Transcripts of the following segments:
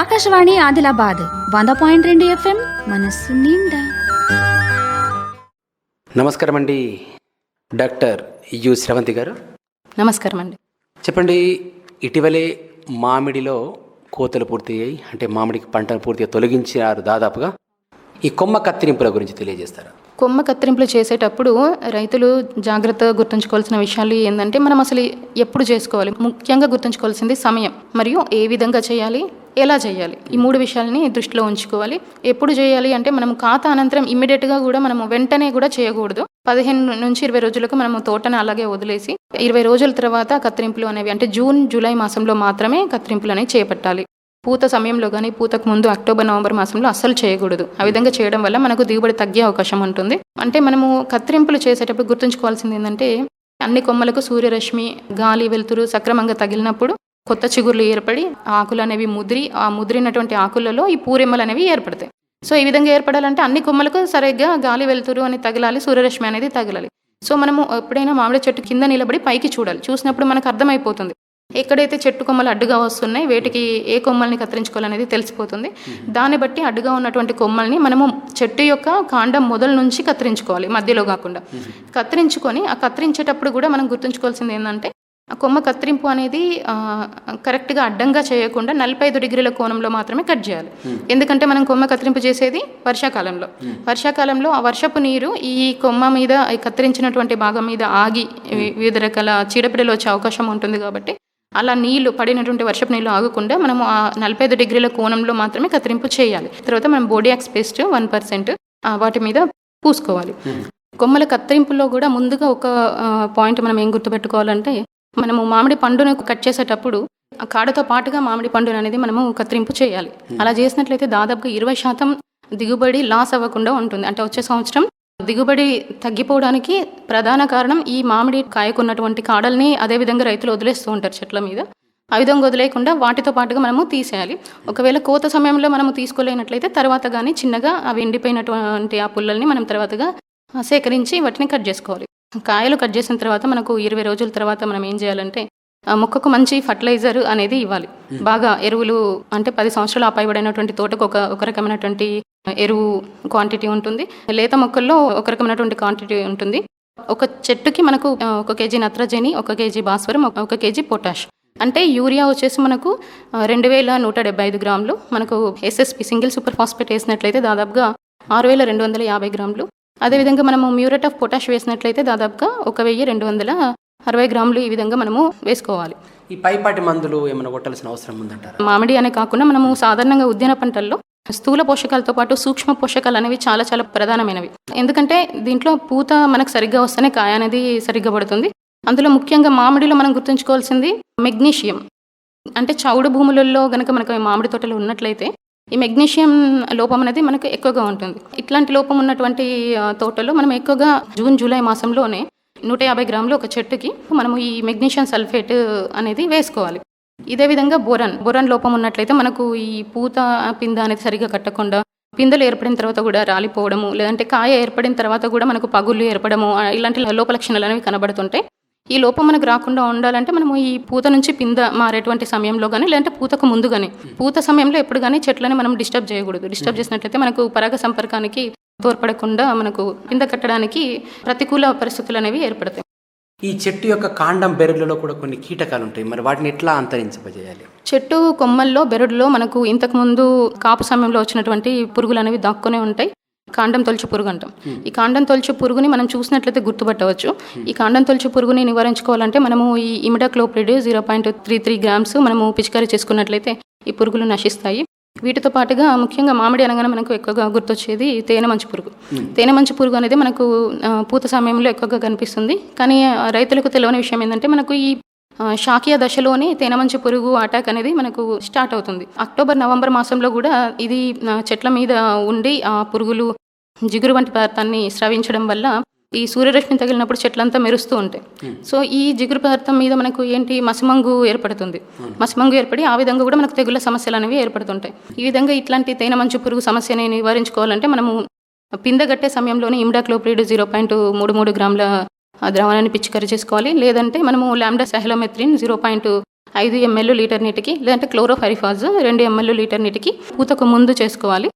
ఆకాశవాణి ఆదిలాబాద్ వంద పాయింట్ రెండు ఎఫ్ఎం మనస్సు నిండా. నమస్కారం అండి డాక్టర్ యు శ్రవంతి గారు. నమస్కారం అండి చెప్పండి ఇటీవలే మామిడిలో కోతలు పూర్తయ్యాయి అంటే మామిడికి పంటను పూర్తిగా తొలగించారు దాదాపుగా. ఈ కొమ్మ కత్తిరింపుల గురించి తెలియజేస్తారా? కొమ్మ కత్తిరింపులు చేసేటప్పుడు రైతులు జాగ్రత్తగా గుర్తుంచుకోవాల్సిన విషయాలు ఏంటంటే మనం అసలు ఎప్పుడు చేసుకోవాలి? ముఖ్యంగా గుర్తుంచుకోవాల్సింది సమయం మరియు ఏ విధంగా చేయాలి? ఎలా చేయాలి? ఈ మూడు విషయాలని దృష్టిలో ఉంచుకోవాలి. ఎప్పుడు చేయాలి అంటే మనం ఖాతా అనంతరం ఇమ్మీడియట్గా కూడా మనము వెంటనే కూడా చేయకూడదు. పదిహేను నుంచి ఇరవై రోజులకు మనము తోటను అలాగే వదిలేసి ఇరవై రోజుల తర్వాత కత్తిరింపులు అనేవి అంటే జూన్ జూలై మాసంలో మాత్రమే కత్తిరింపులు అనేవి చేపట్టాలి. పూత సమయంలో కానీ పూతకు ముందు అక్టోబర్ నవంబర్ మాసంలో అస్సలు చేయకూడదు. ఆ విధంగా చేయడం వల్ల మనకు దిగుబడి తగ్గే అవకాశం ఉంటుంది. అంటే మనము కత్తిరింపులు చేసేటప్పుడు గుర్తుంచుకోవాల్సింది ఏంటంటే అన్ని కొమ్మలకు సూర్యరశ్మి గాలి వెలుతురు సక్రమంగా తగిలినప్పుడు కొత్త చిగుర్లు ఏర్పడి ఆకులు అనేవి ముదిరి ఆ ముదిరినటువంటి ఆకులలో ఈ పూరెమ్మలు అనేవి ఏర్పడతాయి. సో ఈ విధంగా ఏర్పడాలంటే అన్ని కొమ్మలకు సరిగ్గా గాలి వెలుతురు అని తగలాలి సూర్యరశ్మి అనేది తగలాలి. సో మనము ఎప్పుడైనా మామిడి చెట్టు కింద నిలబడి పైకి చూడాలి. చూసినప్పుడు మనకు అర్థమైపోతుంది. ఎక్కడైతే చెట్టు కొమ్మలు అడ్డుగా వస్తున్నాయి వేటికి ఏ కొమ్మల్ని కత్తిరించుకోవాలనేది తెలిసిపోతుంది. దాన్ని బట్టి అడ్డుగా ఉన్నటువంటి కొమ్మల్ని మనము చెట్టు యొక్క కాండం మొదలు నుంచి కత్తిరించుకోవాలి మధ్యలో కాకుండా. కత్తిరించుకొని ఆ కత్తిరించేటప్పుడు కూడా మనం గుర్తుంచుకోవాల్సింది ఏంటంటే కొమ్మ కత్తిరింపు అనేది కరెక్ట్గా అడ్డంగా చేయకుండా నలభై ఐదు డిగ్రీల కోణంలో మాత్రమే కట్ చేయాలి. ఎందుకంటే మనం కొమ్మ కత్తిరింపు చేసేది వర్షాకాలంలో. వర్షాకాలంలో ఆ వర్షపు నీరు ఈ కొమ్మ మీద ఈ కత్తిరించినటువంటి భాగం మీద ఆగి వి- వివిధ రకాల చీడపిడలు వచ్చే అవకాశం ఉంటుంది కాబట్టి అలా నీళ్ళు పడినటువంటి వర్షపు నీళ్ళు ఆగకుండా మనము ఆ నలభై ఐదు డిగ్రీల కోణంలో మాత్రమే కత్తిరింపు చేయాలి. తర్వాత మనం బోడియాక్స్ పేస్ట్ వన్ పర్సెంట్ వాటి మీద పూసుకోవాలి. కొమ్మల కత్తిరింపులో కూడా ముందుగా ఒక పాయింట్ మనం ఏం గుర్తుపెట్టుకోవాలంటే మనము మామిడి పండును కట్ చేసేటప్పుడు ఆ కాడతో పాటుగా మామిడి పండును అనేది మనము కత్తిరింపు చేయాలి. అలా చేసినట్లయితే దాదాపుగా ఇరవై శాతం దిగుబడి లాస్ అవ్వకుండా ఉంటుంది. అంటే వచ్చే సంవత్సరం దిగుబడి తగ్గిపోవడానికి ప్రధాన కారణం ఈ మామిడి కాయకున్నటువంటి కాడల్ని అదేవిధంగా రైతులు వదిలేస్తూ ఉంటారు చెట్ల మీద. ఆ విధంగా వదిలేయకుండా వాటితో పాటుగా మనము తీసేయాలి. ఒకవేళ కోత సమయంలో మనము తీసుకోలేనట్లయితే తర్వాత కానీ చిన్నగా అవి ఎండిపోయినటువంటి ఆ పుల్లల్ని మనం తర్వాతగా సేకరించి వాటిని కట్ చేసుకోవాలి. కాయలు కట్ చేసిన తర్వాత మనకు ఇరవై రోజుల తర్వాత మనం ఏం చేయాలంటే మొక్కకు మంచి ఫర్టిలైజర్ అనేది ఇవ్వాలి. బాగా ఎరువులు అంటే పది సంవత్సరాలు ఆపైబడినటువంటి తోటకు ఒక ఒక రకమైనటువంటి ఎరువు క్వాంటిటీ ఉంటుంది. లేత మొక్కల్లో ఒక రకమైనటువంటి క్వాంటిటీ ఉంటుంది. ఒక చెట్టుకి మనకు ఒక కేజీ నత్రజని ఒక కేజీ భాస్వరం ఒక- కేజీ పొటాష్ అంటే యూరియా వచ్చేసి మనకు రెండు వేల నూట డెబ్బై ఐదు గ్రాములు. మనకు ఎస్ఎస్పి సింగిల్ సూపర్ ఫాస్ఫేట్ వేసినట్లయితే దాదాపుగా ఆరు వేల రెండు వందల యాభై గ్రాములు. అదేవిధంగా మనము మ్యూరేట్ ఆఫ్ పొటాష్ వేసినట్లయితే దాదాపుగా ఒక వెయ్యి రెండు వందల అరవై గ్రాములు ఈ విధంగా మనము వేసుకోవాలి. ఈ పైపాటి మందులు ఏమైనా కొట్టాల్సిన అవసరం ఉందంటారా? మామిడి అనే కాకుండా మనము సాధారణంగా ఉద్యాన పంటల్లో స్థూల పోషకాలతో పాటు సూక్ష్మ పోషకాలు అనేవి చాలా చాలా ప్రధానమైనవి. ఎందుకంటే దీంట్లో పూత మనకు సరిగ్గా వస్తేనే కాయ అనేది సరిగ్గా పడుతుంది. అందులో ముఖ్యంగా మామిడిలో మనం గుర్తుంచుకోవాల్సింది మెగ్నీషియం. అంటే చౌడు భూములలో గనక మనకు మామిడి తోటలు ఉన్నట్లయితే ఈ మెగ్నీషియం లోపం అనేది మనకు ఎక్కువగా ఉంటుంది. ఇట్లాంటి లోపం ఉన్నటువంటి తోటలో మనం ఎక్కువగా జూన్ జూలై మాసంలోనే నూట యాభై గ్రాములు ఒక చెట్టుకి మనము ఈ మెగ్నీషియం సల్ఫేట్ అనేది వేసుకోవాలి. ఇదే విధంగా బోరన్ బోరన్ లోపం ఉన్నట్లయితే మనకు ఈ పూత పింద అనేది సరిగా కట్టకుండా పిందెలు ఏర్పడిన తర్వాత కూడా రాలిపోవడము లేదంటే కాయ ఏర్పడిన తర్వాత కూడా మనకు పగుళ్ళు ఏర్పడము ఇలాంటి లోప లక్షణాలు అనేవి కనబడుతుంటాయి ఈ లోపం మనకు రాకుండా ఉండాలంటే మనము ఈ పూత నుంచి పింద మారేటువంటి సమయంలో కానీ లేదంటే పూతకు ముందు కానీ పూత సమయంలో ఎప్పుడు కానీ చెట్లని మనం డిస్టర్బ్ చేయకూడదు. డిస్టర్బ్ చేసినట్లయితే మనకు పరాగ సంపర్కానికి తోడ్పడకుండా మనకు పింద కట్టడానికి ప్రతికూల పరిస్థితులు అనేవి ఏర్పడతాయి. ఈ చెట్టు యొక్క కాండం బెరడులలో కూడా కొన్ని కీటకాలు ఉంటాయి మరి వాటిని ఎట్లా అంతరించబజేయాలి చెట్టు కొమ్మల్లో బెరడులో మనకు ఇంతకుముందు కాపు సమయంలో వచ్చినటువంటి పురుగులు అనేవి దాక్కునే ఉంటాయి. కాండం తొలచు పురుగు అంటాం. ఈ కాండం తొలచు పురుగుని మనం చూసినట్లయితే గుర్తుపట్టవచ్చు. ఈ కాండం తొలచు పురుగుని నివారించుకోవాలంటే మనము ఈ imidacloprid zero point three three grams మనము పిచికారీ చేసుకున్నట్లయితే ఈ పురుగులు నశిస్తాయి. వీటితో పాటుగా ముఖ్యంగా మామిడి అనగానే మనకు ఎక్కువగా గుర్తొచ్చేది తేనె మంచు పురుగు. తేనె మంచు పురుగు అనేది మనకు పూత సమయంలో ఎక్కువగా కనిపిస్తుంది. కానీ రైతులకు తెలియని విషయం ఏంటంటే మనకు ఈ ఆ, శాకీయ దశలోనే తేనెమంచు పురుగు అటాక్ అనేది మనకు స్టార్ట్ అవుతుంది. అక్టోబర్ నవంబర్ మాసంలో కూడా ఇది చెట్ల మీద ఉండి ఆ పురుగులు జిగురు వంటి పదార్థాన్ని స్రవించడం వల్ల ఈ సూర్యరశ్మి తగిలినప్పుడు చెట్లంతా మెరుస్తూ ఉంటాయి. సో ఈ జిగురు పదార్థం మీద మనకు ఏంటి? మసిమంగు ఏర్పడుతుంది. మసిమంగు ఏర్పడి ఆ విధంగా కూడా మనకు తెగుళ్ళ సమస్యలు అనేవి ఏర్పడుతుంటాయి. ఈ విధంగా ఇట్లాంటి తేనె మంచు పురుగు సమస్యని నివారించుకోవాలంటే మనము పిందగట్టే సమయంలోనే ఇమిడాక్లోప్రిడ్ జీరో పాయింట్ మూడు మూడు గ్రాముల ద్రావణాన్ని పిచికారీ చేసుకోవాలి. లేదంటే మనము లాండా సహలోమెత్రిన్ జీరో పాయింట్ ఐదు ఎంఎల్ లీటర్ నీటికి లేదంటే క్లోరోఫైరిఫాజ్ రెండు ఎంఎల్ లీటర్ నీటికి పూతకు ముందు చేసుకోవాలి.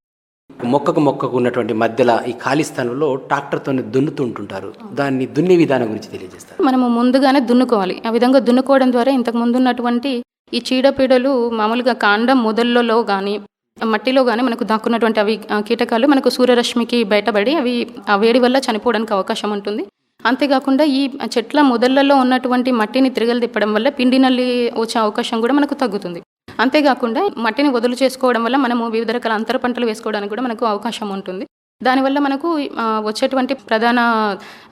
మొక్కకు మొక్కకు ఉన్నటువంటి మధ్యలో ఈ ఖాళీ స్థలంలో ట్రాక్టర్తో దున్నుతుంటుంటారు. దాన్ని దున్నే విధానం గురించి తెలియజేస్తారు. మనము ముందుగానే దున్నుకోవాలి. ఆ విధంగా దున్నుకోవడం ద్వారా ఇంతకు ముందు ఉన్నటువంటి ఈ చీడపీడలు మామూలుగా కాండం మొదళ్ళలో కానీ మట్టిలో కానీ మనకు దాక్కున్నటువంటి అవి కీటకాలు మనకు సూర్యరశ్మికి బయటపడి అవి ఆ వేడి వల్ల చనిపోవడానికి అవకాశం ఉంటుంది. అంతేకాకుండా ఈ చెట్ల మొదళ్ళలో ఉన్నటువంటి మట్టిని తిరగలు తిప్పడం వల్ల పిండి నల్లి వచ్చే అవకాశం కూడా మనకు తగ్గుతుంది. అంతేకాకుండా మట్టిని వదులు చేసుకోవడం వల్ల మనము వివిధ రకాల అంతర పంటలు వేసుకోవడానికి కూడా మనకు అవకాశం ఉంటుంది. దానివల్ల మనకు వచ్చేటువంటి ప్రధాన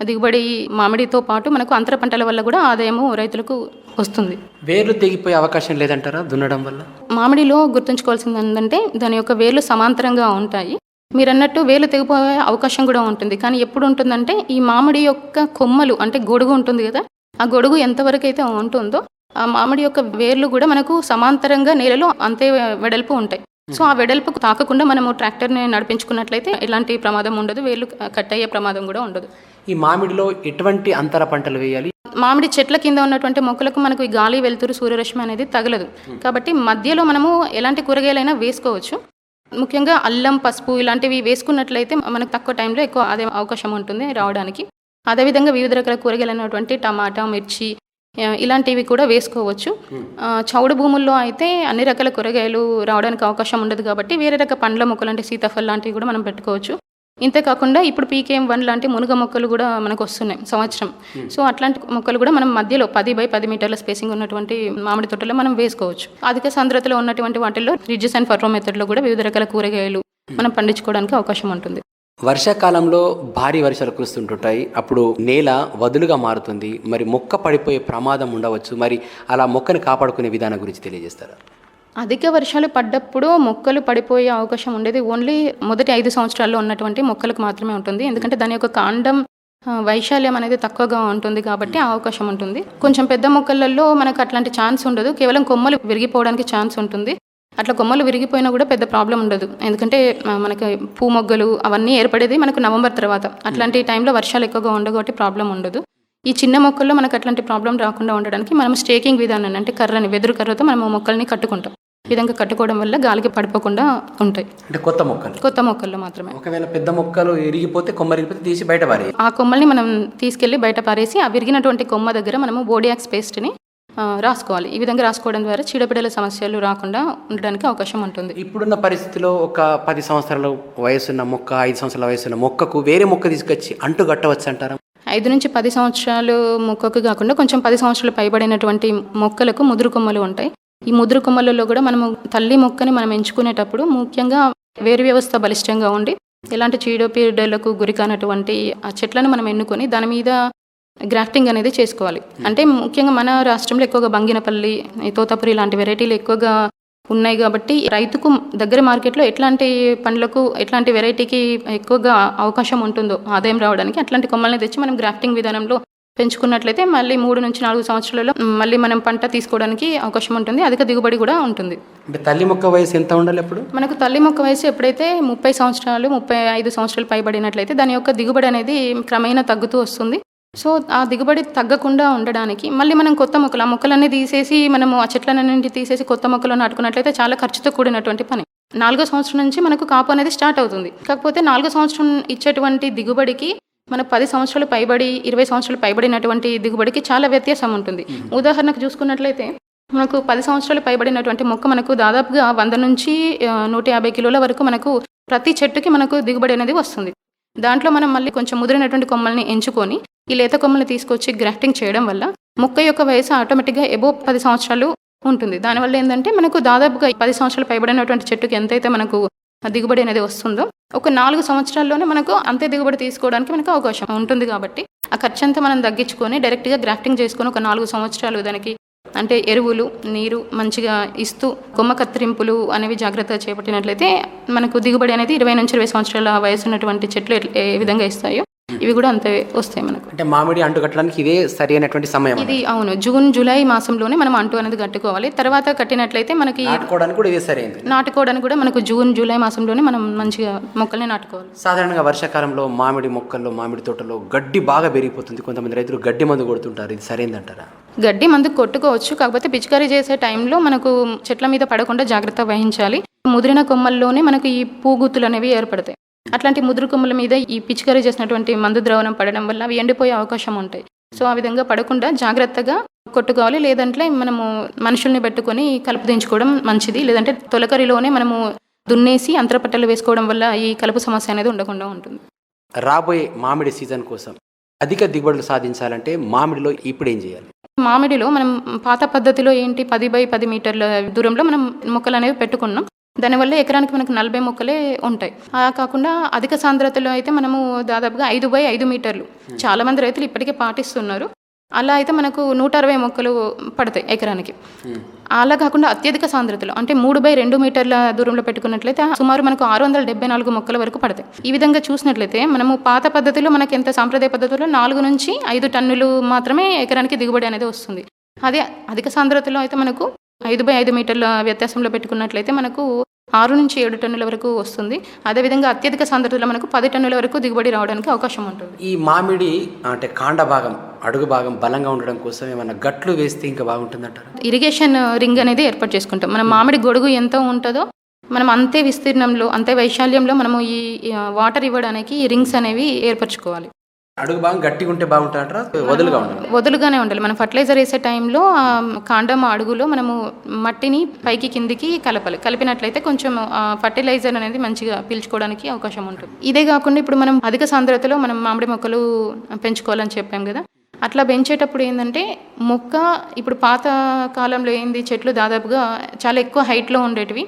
దిగుబడి మామిడితో పాటు మనకు అంతర పంటల వల్ల కూడా ఆదాయము రైతులకు వస్తుంది. వేర్లు తెగిపోయే అవకాశం లేదంటారా దున్నడం వల్ల? మామిడిలో గుర్తుంచుకోవాల్సింది ఏంటంటే దాని యొక్క వేర్లు సమాంతరంగా ఉంటాయి. మీరు అన్నట్టు వేలు తెగిపోయే అవకాశం కూడా ఉంటుంది. కానీ ఎప్పుడు ఉంటుందంటే ఈ మామిడి యొక్క కొమ్మలు అంటే గొడుగు ఉంటుంది కదా ఆ గొడుగు ఎంతవరకు అయితే ఉంటుందో ఆ మామిడి యొక్క వేర్లు కూడా మనకు సమాంతరంగా నేలలో అంతే వెడల్పు ఉంటాయి. సో ఆ వెడల్పుకు తాకకుండా మనము ట్రాక్టర్ని నడిపించుకున్నట్లయితే ఎలాంటి ప్రమాదం ఉండదు. వేర్లు కట్ అయ్యే ప్రమాదం కూడా ఉండదు. ఈ మామిడిలో ఎటువంటి అంతర పంటలు వేయాలి? మామిడి చెట్ల కింద ఉన్నటువంటి మొక్కలకు మనకు ఈ గాలి వెలుతురు సూర్యరశ్మి అనేది తగలదు. కాబట్టి మధ్యలో మనము ఎలాంటి కూరగాయలైనా వేసుకోవచ్చు. ముఖ్యంగా అల్లం పసుపు ఇలాంటివి వేసుకున్నట్లయితే మనకు తక్కువ టైంలో ఎక్కువ అదే అవకాశం ఉంటుంది రావడానికి. అదేవిధంగా వివిధ రకాల కూరగాయలు అయినటువంటి టమాటా మిర్చి ఇలాంటివి కూడా వేసుకోవచ్చు. చౌడు భూముల్లో అయితే అన్ని రకాల కూరగాయలు రావడానికి అవకాశం ఉండదు కాబట్టి వేరే రకాల పండ్ల మొక్కలు అంటే సీతాఫల్ లాంటివి కూడా మనం పెట్టుకోవచ్చు. ఇంతే కాకుండా ఇప్పుడు పీకేఎం వన్ లాంటి మునుగ మొక్కలు కూడా మనకు వస్తున్నాయి సంవత్సరం. సో అట్లాంటి మొక్కలు కూడా మనం మధ్యలో పది బై పది మీటర్ల స్పేసింగ్ ఉన్నటువంటి మామిడి తోటలో మనం వేసుకోవచ్చు. అధిక సాంద్రతలో ఉన్నటువంటి వాటిల్లో రిడ్జెస్ అండ్ ఫర్రో మెథడ్లో కూడా వివిధ రకాల కూరగాయలు మనం పండించుకోవడానికి అవకాశం ఉంటుంది. వర్షాకాలంలో భారీ వర్షాలు కురుస్తుంటుంటాయి. అప్పుడు నేల వదులుగా మారుతుంది. మరి మొక్క పడిపోయే ప్రమాదం ఉండవచ్చు. మరి అలా మొక్కని కాపాడుకునే విధానం గురించి తెలియజేస్తారా? అధిక వర్షాలు పడ్డప్పుడు మొక్కలు పడిపోయే అవకాశం ఉండేది. ఓన్లీ మొదటి ఐదు సంవత్సరాల్లో ఉన్నటువంటి మొక్కలకు మాత్రమే ఉంటుంది. ఎందుకంటే దాని యొక్క కాండం వైశాల్యం అనేది తక్కువగా ఉంటుంది కాబట్టి ఆ అవకాశం ఉంటుంది. కొంచెం పెద్ద మొక్కలలో మనకు అట్లాంటి ఛాన్స్ ఉండదు. కేవలం కొమ్మలు విరిగిపోవడానికి ఛాన్స్ ఉంటుంది. అట్లా కొమ్మలు విరిగిపోయినా కూడా పెద్ద ప్రాబ్లం ఉండదు. ఎందుకంటే మనకి పూ మొగ్గలు అవన్నీ ఏర్పడేది మనకు నవంబర్ తర్వాత. అట్లాంటి టైంలో వర్షాలు ఎక్కువగా ఉండవు కాబట్టి ప్రాబ్లం ఉండదు. ఈ చిన్న మొక్కల్లో మనకు అట్లాంటి ప్రాబ్లం రాకుండా ఉండడానికి మనం స్టేకింగ్ విధానాన్ని అంటే కర్రని వెదురు కర్రతో మనం మొక్కల్ని కట్టుకుంటాం. విధంగా కట్టుకోవడం వల్ల గాలికి పడిపోకుండా ఉంటాయి. అంటే కొత్త మొక్కలు. కొత్త మొక్కల్లో మాత్రమే. ఒకవేళ పెద్ద మొక్కలు ఇరిగిపోతే కొమ్మ తీసి బయట పారేయాలి. ఆ కొమ్మల్ని మనం తీసుకెళ్ళి బయట పారేసి ఆ విరిగినటువంటి కొమ్మ దగ్గర మనము బోడియాక్స్ పేస్ట్ని రాసుకోవాలి. ఈ విధంగా రాసుకోవడం ద్వారా చీడపీడల సమస్యలు రాకుండా ఉండడానికి అవకాశం ఉంటుంది. ఇప్పుడున్న పరిస్థితిలో ఒక పది సంవత్సరాల వయసున్న మొక్క ఐదు సంవత్సరాల వయసున్న మొక్కకు వేరే మొక్క తీసుకొచ్చి అంటు కట్టవచ్చు అంటారా? ఐదు నుంచి పది సంవత్సరాలు మొక్కకు కాకుండా కొంచెం పది సంవత్సరాలు పైబడినటువంటి మొక్కలకు ముదురు కొమ్మలు ఉంటాయి. ఈ ముదురు కొమ్మలలో కూడా మనము తల్లి మొక్కని మనం ఎంచుకునేటప్పుడు ముఖ్యంగా వేరు వ్యవస్థ బలిష్టంగా ఉండి ఎలాంటి చీడపీడలకు గురి కానటువంటి ఆ చెట్లను మనం ఎన్నుకొని దాని మీద గ్రాఫ్టింగ్ అనేది చేసుకోవాలి. అంటే ముఖ్యంగా మన రాష్ట్రంలో ఎక్కువగా బంగినపల్లి తోతాపురి లాంటి వెరైటీలు ఎక్కువగా ఉన్నాయి కాబట్టి రైతుకు దగ్గర మార్కెట్లో ఎట్లాంటి పండ్లకు ఎట్లాంటి వెరైటీకి ఎక్కువగా అవకాశం ఉంటుందో ఆదాయం రావడానికి అట్లాంటి కొమ్మల్ని తెచ్చి మనం గ్రాఫ్టింగ్ విధానంలో పెంచుకున్నట్లయితే మళ్ళీ మూడు నుంచి నాలుగు సంవత్సరాలలో మళ్ళీ మనం పంట తీసుకోవడానికి అవకాశం ఉంటుంది. అధిక దిగుబడి కూడా ఉంటుంది. తల్లి మొక్క వయసు ఎంత ఉండాలి అప్పుడు? మనకు తల్లి మొక్క వయసు ఎప్పుడైతే ముప్పై సంవత్సరాలు ముప్పై ఐదు సంవత్సరాలు పైబడినట్లయితే దాని యొక్క దిగుబడి అనేది క్రమేణా తగ్గుతూ వస్తుంది. సో ఆ దిగుబడి తగ్గకుండా ఉండడానికి మళ్ళీ మనం కొత్త మొక్కలు ఆ మొక్కలన్నీ తీసేసి మనము ఆ చెట్లన్నింటి తీసేసి కొత్త మొక్కలు నాటుకున్నట్లయితే చాలా ఖర్చుతో కూడినటువంటి పని. నాలుగో సంవత్సరం నుంచి మనకు కాపు అనేది స్టార్ట్ అవుతుంది. కాకపోతే నాలుగో సంవత్సరం ఇచ్చేటువంటి దిగుబడికి మన పది సంవత్సరాలు పైబడి ఇరవై సంవత్సరాలు పైబడినటువంటి దిగుబడికి చాలా వ్యత్యాసం ఉంటుంది. ఉదాహరణకు చూసుకున్నట్లయితే మనకు పది సంవత్సరాలు పైబడినటువంటి మొక్క మనకు దాదాపుగా వంద నుంచి నూట యాభై కిలోల వరకు మనకు ప్రతి చెట్టుకి మనకు దిగుబడి అనేది వస్తుంది. దాంట్లో మనం మళ్ళీ కొంచెం ముదిరినటువంటి కొమ్మల్ని ఎంచుకొని ఈ లేత కొమ్మల్ని తీసుకొచ్చి గ్రాఫ్టింగ్ చేయడం వల్ల మొక్క యొక్క వయసు ఆటోమేటిక్గా ఎబో పది సంవత్సరాలు ఉంటుంది. దానివల్ల ఏంటంటే మనకు దాదాపుగా పది సంవత్సరాలు పైబడినటువంటి చెట్టుకి ఎంతైతే మనకు దిగుబడి అనేది వస్తుందో ఒక నాలుగు సంవత్సరాల్లోనే మనకు అంతే దిగుబడి తీసుకోవడానికి మనకు అవకాశం ఉంటుంది కాబట్టి ఆ ఖర్చు అంతా మనం తగ్గించుకొని డైరెక్ట్గా గ్రాఫ్టింగ్ చేసుకొని ఒక నాలుగు సంవత్సరాలు దానికి అంటే ఎరువులు నీరు మంచిగా ఇస్తూ కొమ్మ కత్తిరింపులు అనేవి జాగ్రత్తగా చేపట్టినట్లయితే మనకు దిగుబడి అనేది ఇరవై నుంచి ఇరవై సంవత్సరాల వయసు ఉన్నటువంటి చెట్లు ఏ విధంగా ఇస్తాయో ఇవి కూడా అంతే వస్తాయి మనకు. అంటే మామిడి అంటు కట్టడానికి ఇదే సరి అయినటువంటి సమయం ఇది అవును. జూన్ జూలై మాసంలోనే మనం అంటు అనేది కట్టుకోవాలి. తర్వాత కట్టినట్లయితే మనకి నాటుకోవడానికి కూడా ఇదే సరైనది నాటుకోవడానికి కూడా మనకు జూన్ జూలై మాసంలోనే మనం మంచిగా మొక్కల్ని నాటుకోవాలి. సాధారణంగా వర్షాకాలంలో మామిడి మొక్కల్లో మామిడి తోటలో గడ్డి బాగా పెరిగిపోతుంది. కొంతమంది రైతులు గడ్డి మందు కొడుతుంటారు. ఇది సరైందంటారా గడ్డి మందు కొట్టుకోవచ్చు. కాకపోతే పిచికారీ చేసే టైంలో మనకు చెట్ల మీద పడకుండా జాగ్రత్త వహించాలి. ముదిరిన కొమ్మల్లోనే మనకు ఈ పూగుత్తులు అనేవి ఏర్పడతాయి. అట్లాంటి ముదురు కొమ్మల మీద ఈ పిచికారీ చేసినటువంటి మందు ద్రవణం పడడం వల్ల అవి ఎండిపోయే అవకాశం ఉంటాయి. సో ఆ విధంగా పడకుండా జాగ్రత్తగా కొట్టుకోవాలి. లేదంటే మనము మనుషుల్ని పెట్టుకొని కలుపు దించుకోవడం మంచిది. లేదంటే తొలకరిలోనే మనము దున్నేసి అంతరపట్టలు వేసుకోవడం వల్ల ఈ కలుపు సమస్య అనేది ఉండకుండా ఉంటుంది. రాబోయే మామిడి సీజన్ కోసం అధిక దిగుబడులు సాధించాలంటే మామిడిలో ఇప్పుడు ఏం చేయాలి? మామిడిలో మనం పాత పద్ధతిలో ఏంటి పది బై పది మీటర్ల దూరంలో మనం మొక్కలు అనేవి పెట్టుకున్నాం. దానివల్ల ఎకరానికి మనకు నలభై మొక్కలే ఉంటాయి. అలా కాకుండా అధిక సాంద్రతలో అయితే మనము దాదాపుగా ఐదు బై ఐదు మీటర్లు. చాలా మంది రైతులు ఇప్పటికే పాటిస్తున్నారు. అలా అయితే మనకు నూట అరవై మొక్కలు పడతాయి ఎకరానికి. అలా కాకుండా అత్యధిక సాంద్రతలో అంటే మూడు బై రెండు మీటర్ల దూరంలో పెట్టుకున్నట్లయితే సుమారు మనకు ఆరు వందల డెబ్బై నాలుగు మొక్కల వరకు పడతాయి. ఈ విధంగా చూసినట్లయితే మనము పాత పద్ధతిలో మనకి ఎంత సాంప్రదాయ పద్ధతిలో నాలుగు నుంచి ఐదు టన్నులు మాత్రమే ఎకరానికి దిగుబడి అనేది వస్తుంది. అదే అధిక సాంద్రతలో అయితే మనకు ఐదు బై ఐదు మీటర్ల వ్యత్యాసంలో పెట్టుకున్నట్లయితే మనకు ఆరు నుంచి ఏడు టన్నుల వరకు వస్తుంది. అదేవిధంగా అత్యధిక సాంద్రతలో మనకు పది టన్నుల వరకు దిగుబడి రావడానికి అవకాశం ఉంటుంది. ఈ మామిడి అంటే కాండ భాగం అడుగు భాగం బలంగా ఉండడం కోసం ఏమైనా గట్లు వేస్తే ఇంకా బాగుంటుందంటారు? ఇరిగేషన్ రింగ్ అనేది ఏర్పాటు చేసుకుంటాం. మన మామిడి గొడుగు ఎంత ఉంటుందో మనం అంతే విస్తీర్ణంలో అంతే వైశాల్యంలో మనము ఈ ఈ వాటర్ ఇవ్వడానికి ఈ రింగ్స్ అనేవి ఏర్పరచుకోవాలి. అడుగు భాగం గట్టిగా ఉంటే బాగుంటుందంటారా వదులుగా ఉండాలి. వదులుగానే ఉండాలి. మనం ఫర్టిలైజర్ వేసే టైంలో కాండం అడుగులో మనము మట్టిని పైకి కిందికి కలపాలి. కలిపినట్లయితే కొంచెం ఫర్టిలైజర్ అనేది మంచిగా పీల్చుకోవడానికి అవకాశం ఉంటుంది. ఇదే కాకుండా ఇప్పుడు మనం అధిక సాంద్రతలో మనం మామిడి మొక్కలు పెంచుకోవాలని చెప్పాం కదా. అట్లా పెంచేటప్పుడు ఏంటంటే మొక్క ఇప్పుడు పాత కాలంలో ఏంది చెట్లు దాదాపుగా చాలా ఎక్కువ హైట్లో ఉండేటివి.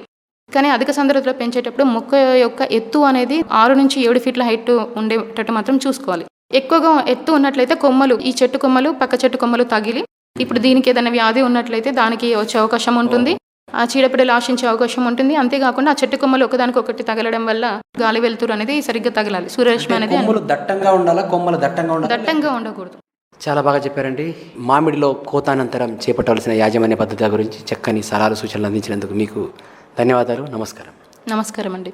కానీ అధిక సాంద్రతలో పెంచేటప్పుడు మొక్క యొక్క ఎత్తు అనేది ఆరు నుంచి ఏడు ఫీట్ల హైట్ ఉండేటట్టు మాత్రం చూసుకోవాలి. ఎక్కువగా ఎత్తు ఉన్నట్లయితే కొమ్మలు ఈ చెట్టు కొమ్మలు పక్క చెట్టు కొమ్మలు తగిలి ఇప్పుడు దీనికి ఏదైనా వ్యాధి ఉన్నట్లయితే దానికి వచ్చే అవకాశం ఉంటుంది. ఆ చీడపీడలు ఆశించే అవకాశం ఉంటుంది. అంతేకాకుండా ఆ చెట్టు కొమ్మలు ఒకదానికి ఒకటి తగలడం వల్ల గాలి వెలుతురు అనేది సరిగ్గా తగలాలి. సూర్యరశ్మి అనేది కొమ్మలు దట్టంగా ఉండాలా? కొమ్మలు దట్టంగా ఉండాలి? దట్టంగా ఉండకూడదు. చాలా బాగా చెప్పారండి. మామిడిలో కోతానంతరం చేపట్టవలసిన యాజమాన్య పద్ధతుల గురించి చక్కని సలహాలు సూచనలు అందించినందుకు మీకు ధన్యవాదాలు. నమస్కారం. నమస్కారం అండి.